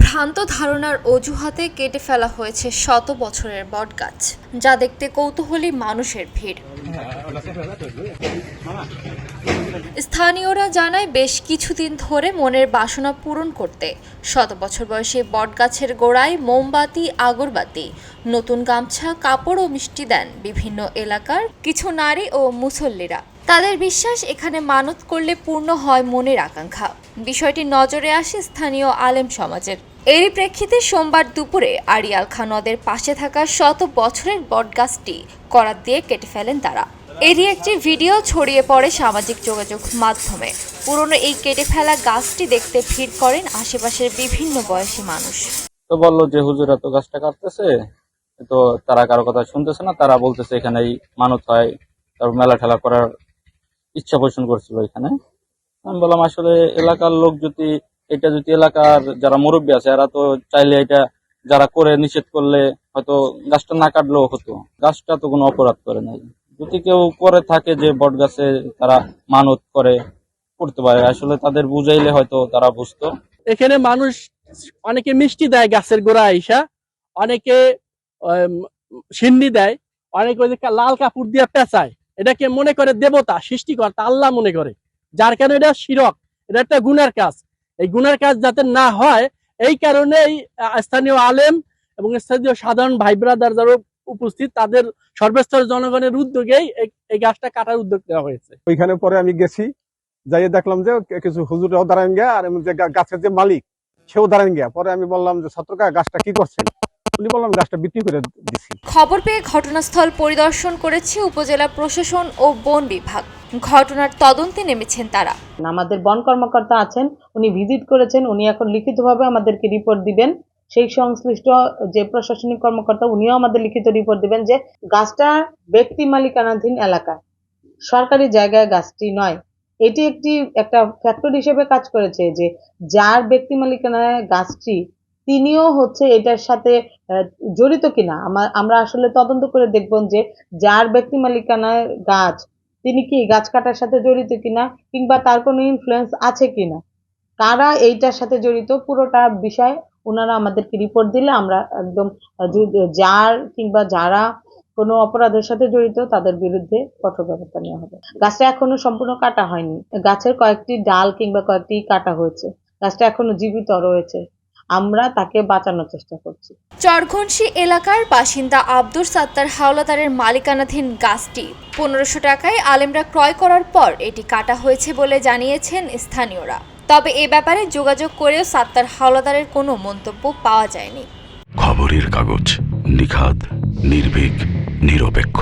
ভ্রান্ত ধারণার অজুহাতে কেটে ফেলা হয়েছে শত বছরের বটগাছ যা দেখতে কৌতূহলী মানুষের ভিড়। স্থানীয়রা জানায়, বেশ কিছুদিন ধরে মনের বাসনা পূরণ করতে। শত বছর বয়সে বটগাছের গোড়ায় মোমবাতি, আগরবাতি, নতুন গামছা, কাপড় ও মিষ্টি দেন বিভিন্ন এলাকার কিছু নারী ও মুসল্লিরা। তাদের বিশ্বাস, এখানে মানত করলে পূর্ণ হয় মনের আকাঙ্ক্ষা। বিষয়টি নজরে আসে স্থানীয় আলেম সমাজের। এরই প্রেক্ষিতে সোমবার দুপুরে আড়িয়াল খা নদের পাশে থাকা শত বছরের বটগাছটি করাত দিয়ে কেটে ফেলেন তারা। এরই একটি ভিডিও ছড়িয়ে পড়ে সামাজিক যোগাযোগ মাধ্যমে। পুরনো এই কেটে ফেলা গাছটি দেখতে ভিড় করেন আশেপাশের বিভিন্ন বয়সী মানুষ। তো বলল যে, হুজুর, এত গাছটা কাটতেছে? তো তারা কারও কথা শুনতেছে না, তারা বলতেছে, এখানেই মানত হয়। তারপর মেলা ঠেলা করার ইচ্ছা পোষণ করছিল এখানে। আমি বললাম, আসলে এলাকার লোক যদি, এটা যদি এলাকার যারা মুরব্বী আছে, এরা তো চাইলে এটা যারা করে নিষেধ করলে হয়তো গাছটা না কাটলেও হতো। গাছটা তো কোনো অপরাধ করে নাই। যদি কেউ করে থাকে যে বট গাছে তারা মানত করে করতে পারে আসলে তাদের বুঝাইলে হয়তো তারা বুঝতো। এখানে মানুষ অনেকে মিষ্টি দেয় গাছের গোড়া আইসা অনেকে সিন্নি দেয় অনেকে ওই লাল কাপড় দিয়ে পেঁচায়। এটাকে মনে করে দেবতা সৃষ্টিকর্তা আল্লাহ মনে করে। যার কারণে এটা শিরক এটা একটা গুনার কাজ। এই গুনার কাজ যাতে না হয় এই কারণেই আহ, স্থানীয় আলেম এবং স্থানীয় সাধারণ ভাই ব্রাদার যারা উপস্থিত তাদের সর্বস্তর জনগণের উদ্যোগেই এই- গাছটা কাটার উদ্যোগ নেওয়া হয়েছে। ওইখানে পরে আমি গেছি যাইয়ে দেখলাম যে কিছু হুজুরাও দাঁড়ান গিয়া আর যে গাছের যে মালিক সেও দাঁড়ান গিয়া। পরে আমি বললাম যে ছাত্রকা গাছটা কি করছেন? উনি বললাম গাছটা বিক্রি করে দিছি। খবর পেয়ে ঘটনাস্থল পরিদর্শন করেছে উপজেলা প্রশাসন ও বন বিভাগ। ঘটনার তদন্তে নেমেছেন তারা। আমাদের বন কর্মকর্তা আছেন উনি ভিজিট করেছেন উনি এখন লিখিতভাবে আমাদেরকে রিপোর্ট দিবেন। সেই সংশ্লিষ্ট যে প্রশাসনিক কর্মকর্তা, উনিও আমাদের লিখিত রিপোর্ট দিবেন যে গাছটা ব্যক্তি মালিকানাধীন এলাকা। সরকারি জায়গায় গাছটি নয়। এটি একটি, একটা ফ্যাক্টর হিসেবে কাজ করেছে যে যার ব্যক্তি মালিকানায় গাছটি, তিনিও হচ্ছে এটার সাথে জড়িত কিনা। আমার আমরা আসলে তদন্ত করে দেখব যে যার ব্যক্তি মালিকানায় গাছ, তিনি কি গাছ কাটার সাথে জড়িত কিনা কিংবা তার কোনো ইনফ্লুয়েন্স আছে কিনা। কারা এইটার সাথে জড়িত, পুরোটা বিষয় ওনারা আমাদেরকে রিপোর্ট দিলে আমরা একদম যার কিংবা যারা কোনো অপরাধের সাথে জড়িত তাদের বিরুদ্ধে কঠোর ব্যবস্থা নেওয়া হবে। গাছটা এখনও সম্পূর্ণ কাটা হয়নি। গাছের কয়েকটি ডাল কিংবা কয়েকটি কাটা হয়েছে। গাছটা এখনও জীবিত রয়েছে। আমরা তাকে বাঁচানোর চেষ্টা করছি। চরঘনশি এলাকার বাসিন্দা আব্দুর সাত্তার হাওলাদারের মালিকানাধীন গাছটি পনেরোশো টাকায় আলেমরা ক্রয় করার পর এটি কাটা হয়েছে বলে জানিয়েছেন স্থানীয়রা। তবে এ ব্যাপারে যোগাযোগ করেও সাত্তার হাওলাদারের কোনো মন্তব্য পাওয়া যায়নি। খবরের কাগজ নিখাদ, নির্ভীক, নিরপেক্ষ।